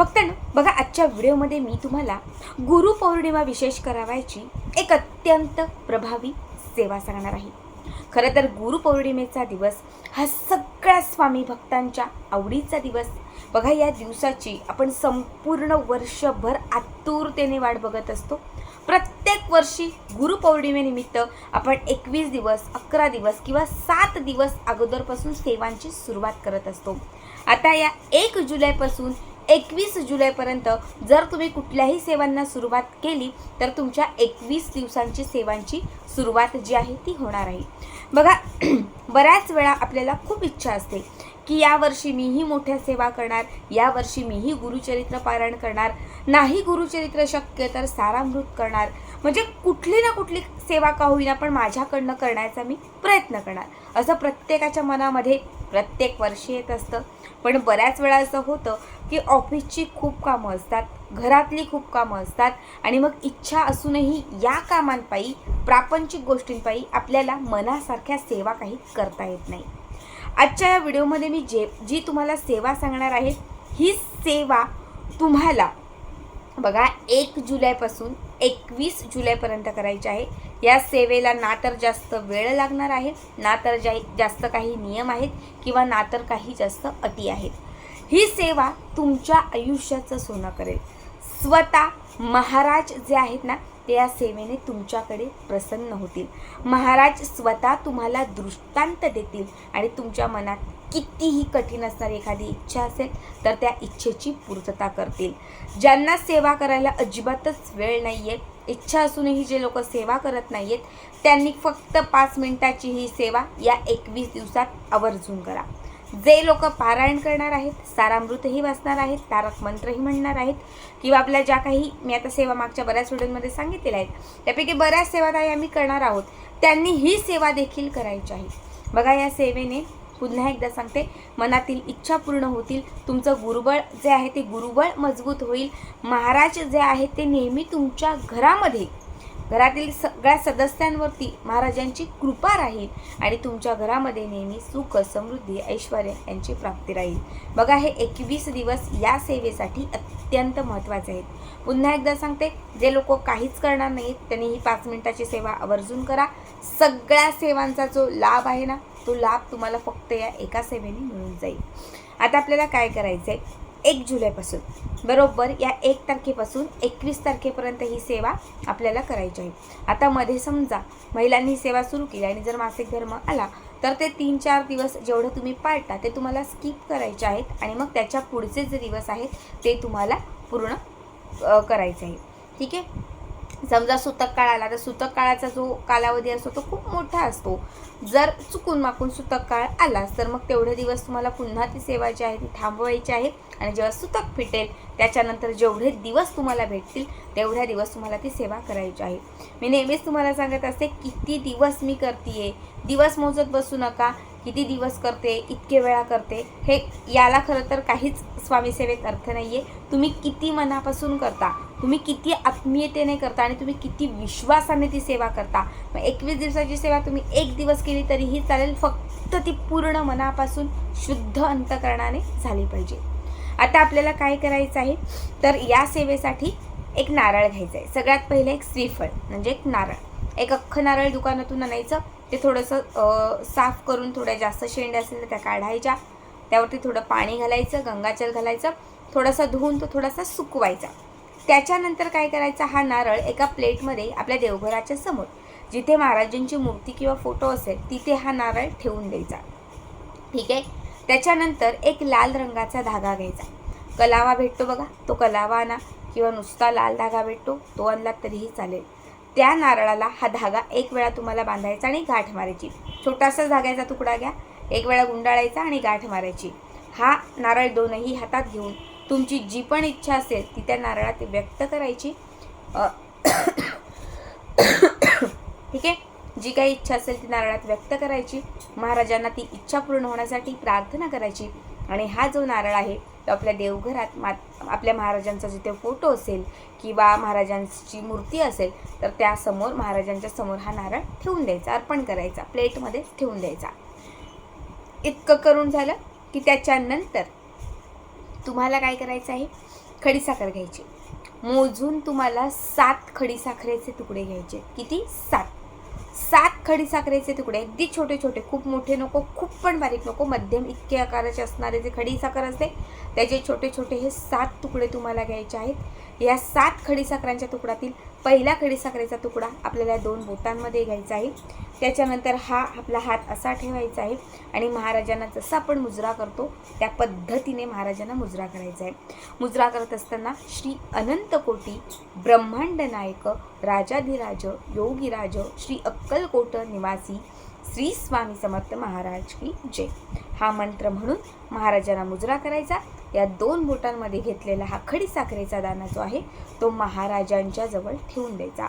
फक्त ना बघा आजच्या व्हिडिओमध्ये मी तुम्हाला गुरुपौर्णिमा विशेष करावायची एक अत्यंत प्रभावी सेवा सांगणार आहे. खरं तर गुरुपौर्णिमेचा दिवस हा सगळ्या स्वामी भक्तांच्या आवडीचा दिवस. बघा या दिवसाची आपण संपूर्ण वर्षभर आतुरतेने वाट बघत असतो. प्रत्येक वर्षी गुरुपौर्णिमेनिमित्त आपण एकवीस दिवस अकरा दिवस किंवा सात दिवस अगोदरपासून सेवांची सुरुवात करत असतो. आता या एक जुलैपासून एकवीस जुलैपर्यंत जर तुम्ही कुठल्याही सेवांना सुरुवात केली तर तुमच्या एकवीस दिवसांची सेवांची सुरुवात जी आहे ती होणार आहे. बघा बऱ्याच वेळा आपल्याला खूप इच्छा असते की यावर्षी मीही मोठ्या सेवा करणार यावर्षी मीही गुरुचरित्र पारायण करणार नाही गुरुचरित्र शक्य तर सारामृत करणार. म्हणजे कुठली ना कुठली सेवा का होईना पण माझ्याकडनं करण्याचा मी प्रयत्न करणार. असं प्रत्येकाच्या मनामध्ये प्रत्येक वर्षी येत असतं. पण बऱ्याच वेळा असं होतं की ऑफिसची खूप कामं असतात घरातली खूप कामं असतात आणि मग इच्छा असूनही या कामांपायी प्रापंचिक गोष्टींपायी आपल्याला मनासारख्या सेवा काही करता येत नाही. आजच्या या व्हिडिओमध्ये मी जे जी तुम्हाला सेवा सांगणार आहे ही सेवा तुम्हाला बघा एक जुलैपासून एकवीस जुलैपर्यंत करायची आहे. या सेवेला ना तर जास्त वेळ लागणार आहे. ना तर जा जास्त काही नियम आहेत किंवा ना तर काही जास्त अटी आहेत. ही सेवा तुमच्या आयुष्याचं सोनं करेल. स्वतः महाराज जे आहेत ना ते या सेवेने तुमच्याकडे प्रसन्न होतील. महाराज स्वतः तुम्हाला दृष्टांत देतील आणि तुमच्या मनात कितीही कठीण असणारी एखादी इच्छा असेल तर त्या इच्छेची पूर्तता करतील. ज्यांना सेवा करायला अजिबातच वेळ नाही आहे इच्छा असूनही जे लोक सेवा करत नाही आहेत त्यांनी फक्त पाच मिनिटाची ही सेवा या एकवीस दिवसात आवर्जून करा. जे लोक पारायण करणार आहेत सारामृतही वाचणार आहेत तारक मंत्रही म्हणणार आहेत किंवा आपल्या ज्या काही मी आता सेवा मागच्या बऱ्याच व्हिडिओमध्ये सांगितलेल्या आहेत त्यापैकी बऱ्याच सेवा काही आम्ही करणार आहोत त्यांनी ही सेवा देखील करायची आहे. बघा या सेवेने पुन्हा एकदा सांगते मनातील इच्छा पूर्ण होतील. तुमचं गुरुबळ जे आहे ते गुरुबळ मजबूत होईल. महाराज जे आहेत ते नेहमी तुमच्या घरामध्ये घरातील सगळ्या सदस्यांवरती महाराजांची कृपा राहील आणि तुमच्या घरामध्ये नेहमी सुख समृद्धी ऐश्वर यांची प्राप्ती राहील. बघा हे एकवीस दिवस या सेवेसाठी अत्यंत महत्त्वाचे आहेत. पुन्हा एकदा सांगते जे लोक काहीच करणार नाहीत त्यांनी ही पाच मिनिटाची सेवा आवर्जून करा. सगळ्या सेवांचा जो लाभ आहे ना तो लाभ तुम्हाला फक्त या एका सेवेने मिळून जाईल. आता आपल्याला काय करायचं आहे एक जुलैपासून. बरोबर या एक तारखेपासून एकवीस तारखेपर्यंत ही सेवा आपल्याला करायची आहे. आता मध्ये समजा महिलांनी सेवा सुरू केली आणि जर मासिक धर्म आला तर ते तीन चार दिवस जेवढं तुम्ही पाळता ते तुम्हाला स्किप करायचे आहेत आणि मग त्याच्या पुढचे जे दिवस आहेत ते तुम्हाला पूर्ण करायचे आहे. ठीक आहे? समजा सुतक काळ आला तर सुतक काळाचा जो कालावधी असतो तो खूप मोठा असतो. जर चुकून माकून सुतक काळ आलाच तर मग तेवढे दिवस तुम्हाला पुन्हा ती सेवा जी आहे ती थांबवायची आहे. आणि जेव्हा सुतक फिटेल त्याच्यानंतर जेवढे दिवस तुम्हाला भेटतील तेवढ्या दिवस तुम्हाला ती सेवा करायची आहे. मी नेहमीच तुम्हाला सांगत असते किती दिवस मी करते दिवस मोजत बसू नका किती दिवस करते इतके वेळा करते हे याला खरं तर काहीच स्वामीसेवेत अर्थ नाही आहे तुम्ही किती मनापासून करता तुम्ही किती आत्मीयतेने करता आणि तुम्ही किती विश्वासाने ती सेवा करता. मग एकवीस दिवसाची सेवा तुम्ही एक दिवस केली तरीही चालेल. फक्त ती पूर्ण मनापासून शुद्ध अंतकरणाने झाली पाहिजे. आता आपल्याला काय करायचं आहे? तर या सेवेसाठी एक नारळ घ्यायचं आहे. सगळ्यात पहिले एक श्रीफळ म्हणजे एक नारळ. एक अख्खं नारळ दुकानातून आणायचं. ते थोडंसं साफ करून थोड्या जास्त शेंड्या असेल तर त्या काढायच्या. त्यावरती थोडं पाणी घालायचं गंगाजल घालायचं. थोडासा धुवून तो थोडासा सुकवायचा. त्याच्यानंतर काय करायचा? हा नारळ एका प्लेटमध्ये आपल्या देवघराच्या समोर जिथे महाराजांची मूर्ती किंवा फोटो असेल तिथे हा नारळ ठेवून द्यायचा. ठीक आहे? त्याच्यानंतर एक लाल रंगाचा धागा घ्यायचा. कलावा भेटतो बघा. तो कलावा आणा किंवा नुसता लाल धागा भेटतो तो आणला तरीही चालेल. त्या नारळाला हा धागा एक वेळा तुम्हाला बांधायचा आणि गाठ मारायची. छोटासा धाग्याचा तुकडा घ्या. एक वेळा गुंडाळायचा आणि गाठ मारायची. हा नारळ दोनही हातात घेऊन तुमची जी पण इच्छा असेल ती त्या नारळात व्यक्त करायची. ठीक आहे? जी काही इच्छा असेल ती नारळात व्यक्त करायची. महाराजांना ती इच्छा पूर्ण होण्यासाठी प्रार्थना करायची. आणि हा जो नारळ आहे तो आपल्या देवघरात मा आपल्या महाराजांचा जिथे फोटो असेल किंवा महाराजांची मूर्ती असेल तर त्यासमोर महाराजांच्या समोर हा नारळ ठेवून द्यायचा अर्पण करायचा प्लेटमध्ये ठेवून द्यायचा. इतकं करून झालं की त्याच्यानंतर तुम्हाला काय करायचं आहे? खडीसाखर घ्यायची. मोजून तुम्हाला सात खडीसाखरेचे तुकडे घ्यायचे. किती? सात. सात खडीसाखरेचे तुकडे. अगदी छोटे छोटे. खूप मोठे नको खूप पण बारीक नको. मध्यम इतके आकाराचे असणारे जे खडीसाखर असते त्याचे छोटे छोटे हे सात तुकडे तुम्हाला घ्यायचे आहेत. या सात खडीसाखरांच्या तुकड्यातील पहिला खडीसाखरेचा तुकडा आपल्याला दोन बोटांमध्ये घ्यायचा आहे. त्याच्यानंतर हा आपला हात असा ठेवायचा आहे आणि महाराजांना जसा आपण मुजरा करतो त्या पद्धतीने महाराजांना मुजरा करायचा आहे. मुजरा करत असताना श्री अनंत कोटी ब्रह्मांड नायक राजाधिराज योगीराज श्री अक्कलकोट निवासी श्री स्वामी समर्थ महाराज की जय. हा मंत्र म्हणून महाराजांना मुजरा करायचा. या दोन बोटांमध्ये घेतलेला हा खडीसाखरेचा दाना जो आहे तो महाराजांच्या जवळ ठेवून द्यायचा.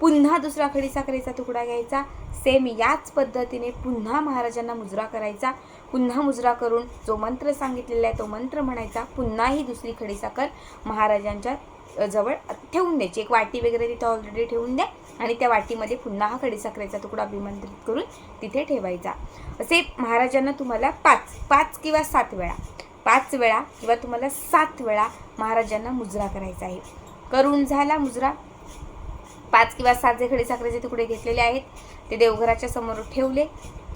पुन्हा दुसरा खडीसाखरेचा तुकडा घ्यायचा. सेम याच पद्धतीने पुन्हा महाराजांना मुजरा करायचा. पुन्हा मुजरा करून जो मंत्र सांगितलेला आहे तो मंत्र म्हणायचा. पुन्हा ही दुसरी खडीसाखर महाराजांच्या जवळ ठेवून द्यायची. एक वाटी वगैरे तिथं ऑलरेडी ठेवून द्या आणि त्या वाटीमध्ये पुन्हा हा खडीसाखरेचा तुकडा अभिमंत्रित करून तिथे ठेवायचा. असे महाराजांना तुम्हाला पाच पाच किंवा सात वेळा. पाच वेळा किंवा तुम्हाला सात वेळा महाराजांना मुजरा करायचा आहे. करून झाला मुजरा. पाच किंवा सात जे खडीसाखरेचे तुकडे घेतलेले आहेत ते देवघराच्या समोर ठेवले.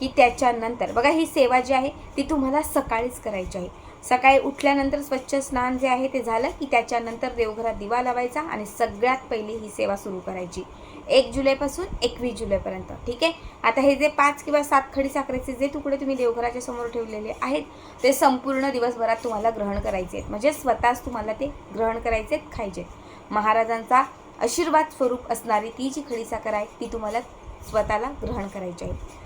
की त्याच्यानंतर. बघा ही सेवा जी आहे ती तुम्हाला सकाळीच करायची आहे. सकाळी उठल्यानंतर स्वच्छ स्नान जे आहे ते झालं की त्याच्यानंतर देवघरात दिवा लावायचा आणि सगळ्यात पहिली ही सेवा सुरू करायची. एक जुलैपासून एकवीस जुलैपर्यंत. ठीक आहे? आता हे जे पाच किंवा सात खडी साखरेचे जे तुकडे तुम्ही देवघराच्या समोर ठेवलेले आहेत ते संपूर्ण दिवसभरात तुम्हाला ग्रहण करायचे आहेत. म्हणजे स्वतःच तुम्हाला ते ग्रहण करायचे आहेत खायचे आहेत. महाराजांचा आशीर्वाद स्वरूप असणारी ती जी खडी साखर आहे ती तुम्हाला स्वतःला ग्रहण करायची आहे.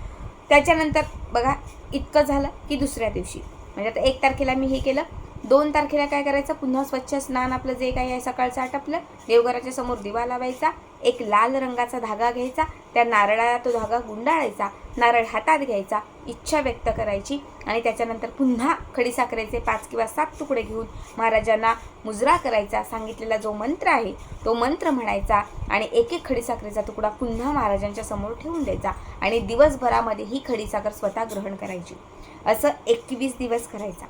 त्याच्यानंतर बघा इतकं झालं की दुसऱ्या दिवशी. म्हणजे आता एक तारखेला मी हे केलं दोन तारखेला काय करायचं? पुन्हा स्वच्छ स्नान आपलं जे काही आहे सकाळचं आटपलं देवघराच्या समोर दिवा लावायचा एक लाल रंगाचा धागा घ्यायचा त्या नारळाला तो धागा गुंडाळायचा नारळ हातात घ्यायचा इच्छा व्यक्त करायची आणि त्याच्यानंतर पुन्हा खडीसाखरेचे पाच किंवा सात तुकडे घेऊन महाराजांना मुजरा करायचा सांगितलेला जो मंत्र आहे तो मंत्र म्हणायचा आणि एक एक खडीसाखरेचा तुकडा पुन्हा महाराजांच्या समोर ठेवून द्यायचा आणि दिवसभरामध्ये ही खडीसाखर स्वतः ग्रहण करायची. असं एकवीस दिवस करायचा.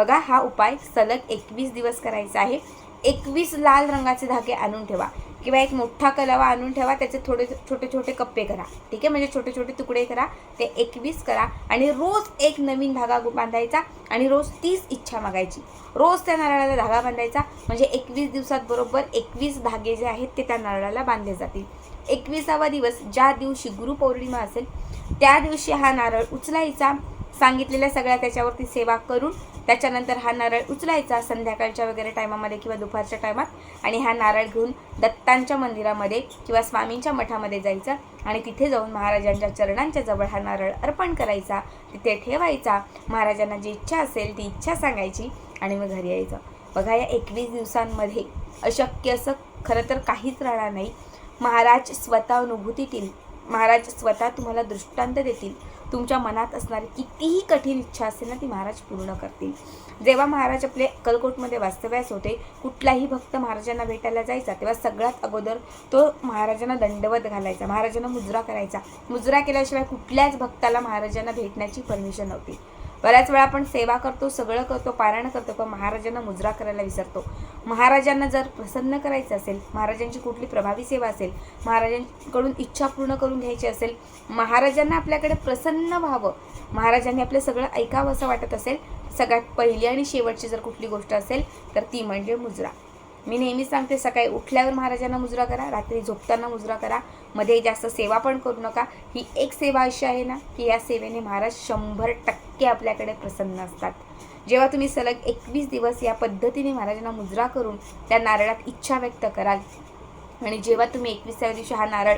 बघा हा उपाय सलग एकवीस दिवस करायचा आहे. एकवीस लाल रंगाचे धागे आणून ठेवा. किंवा एक मोठा कलावा आणून ठेवा त्याचे थोडे छोटे छोटे कप्पे करा. ठीक आहे? म्हणजे छोटे छोटे तुकडे करा ते एकवीस करा. आणि रोज एक नवीन धागा बांधायचा आणि रोज तीच इच्छा मागायची. रोज त्या नारळाला धागा बांधायचा. म्हणजे एकवीस दिवसात बरोबर एकवीस धागे जे आहेत ते त्या नारळाला बांधले जातील. एकविसावा दिवस ज्या दिवशी गुरुपौर्णिमा असेल त्या दिवशी हा नारळ उचलायचा. सांगितलेल्या सगळ्या त्याच्यावरती सेवा करून त्याच्यानंतर हा नारळ उचलायचा संध्याकाळच्या वगैरे टायमामध्ये किंवा दुपारच्या टायमात आणि हा नारळ घेऊन दत्तांच्या मंदिरामध्ये किंवा स्वामींच्या मठामध्ये जायचं आणि तिथे जाऊन महाराजांच्या चरणांच्या जवळ हा नारळ अर्पण करायचा. तिथे ठेवायचा. महाराजांना जी इच्छा असेल ती इच्छा सांगायची आणि मग घरी यायचं. बघा या एकवीस दिवसांमध्ये अशक्य असं खरं तर काहीच राहणार नाही. महाराज स्वतः अनुभूतीतील महाराज स्वतः तुम्हाला दृष्टांत देतील. तुमच्या मनात असणारी कितीही कठीण इच्छा असेल ना ती महाराज पूर्ण करतील. जेव्हा महाराज आपले अक्कलकोटमध्ये वास्तव्यास होते कुठलाही भक्त महाराजांना भेटायला जायचा तेव्हा सगळ्यात अगोदर तो महाराजांना दंडवत घालायचा महाराजांना मुजरा करायचा. मुजरा केल्याशिवाय कुठल्याच भक्ताला महाराजांना भेटण्याची परमिशन नव्हती. बऱ्याच वेळा आपण सेवा करतो सगळं करतो पारायण करतो पण महाराजांना मुजरा करायला विसरतो. महाराजांना जर प्रसन्न करायचं असेल महाराजांची कुठली प्रभावी सेवा असेल महाराजांकडून इच्छा पूर्ण करून घ्यायची असेल महाराजांना आपल्याकडे प्रसन्न व्हावं महाराजांनी आपलं सगळं ऐकावं असं वाटत असेल सगळ्यात पहिली आणि शेवटची जर कुठली गोष्ट असेल तर ती म्हणजे मुजरा. मी नेहमी सांगते सकाळी उठल्यावर महाराजांना मुजरा करा रात्री झोपताना मुजरा करा मध्ये जास्त सेवा पण करू नका. ही एक सेवा अशी आहे ना की या सेवेने महाराज शंभर टक्के आपल्याकडे प्रसन्न असतात. जेव्हा तुम्ही सलग एकवीस दिवस या पद्धतीने महाराजांना मुजरा करून त्या नारळात इच्छा व्यक्त कराल आणि जेव्हा तुम्ही एकविसाव्या दिवशी हा नारळ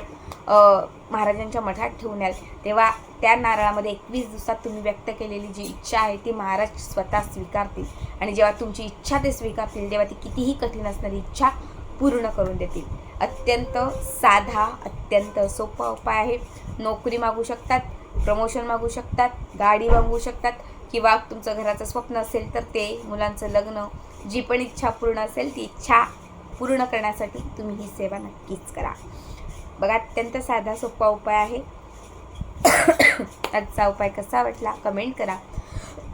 महाराजांच्या मठात ठेवून याल तेव्हा त्या नारळामध्ये एकवीस दिवसात तुम्ही व्यक्त केलेली जी इच्छा आहे ती महाराज स्वतः स्वीकारतील. आणि जेव्हा तुमची इच्छा ते स्वीकारतील तेव्हा ती कितीही कठीण असणारी इच्छा पूर्ण करून देतील. अत्यंत साधा अत्यंत सोपा उपाय आहे. नोकरी मागू शकतात प्रमोशन मागू शकतात गाडी मागू शकतात किंवा तुमचं घराचं स्वप्न असेल तर ते मुलांचं लग्न जी पण इच्छा पूर्ण असेल ती इच्छा पूर्ण करण्यासाठी तुम्ही ही सेवा नक्कीच करा. बघा अत्यंत साधा सोपा उपाय आहे. आजचा उपाय कसा वाटला कमेंट करा.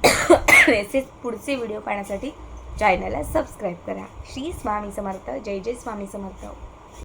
असेच पुढचे व्हिडिओ पाहण्यासाठी चॅनलला सबस्क्राईब करा. श्री स्वामी समर्थ. जय जय स्वामी समर्थ.